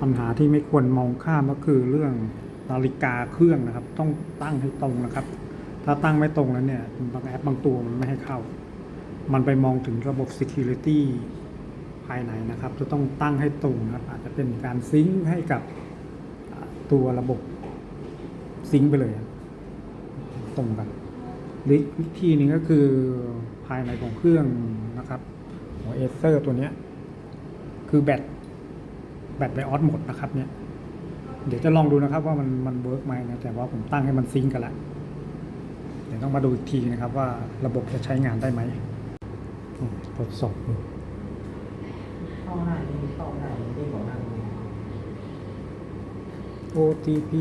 ปัญหาที่ไม่ควรมองข้ามก็คือเรื่องนาฬิกาเครื่องนะครับ ต้องตั้งให้ตรงนะครับ ถ้าตั้งไม่ตรงแล้วเนี่ยบางแอปบางตัวมันไม่ให้เข้า มันไปมองถึงระบบ Security ภายในนะครับ จะต้องตั้งให้ตรงนะครับ อาจจะเป็นการซิงค์ให้กับตัวระบบซิงค์ไปเลยตรงกันหรือวิธีหนึ่งก็คือภายในของเครื่องนะครับหัวเอเซอร์ตัวนี้คือแบต แบตไบออสหมดนะครับเนี่ย เดี๋ยวจะลองดูนะครับว่ามันมันเวิร์กไหมนะ แต่ว่าผมตั้งให้มันซิงก์กันแล้วเดี๋ยวต้องมาดูอีกทีนะครับว่าระบบจะใช้งานได้ไหมอืมทดสอบดูเข้าหน้านี้เข้าหน้านี้ที่ของหน้านี้ OTP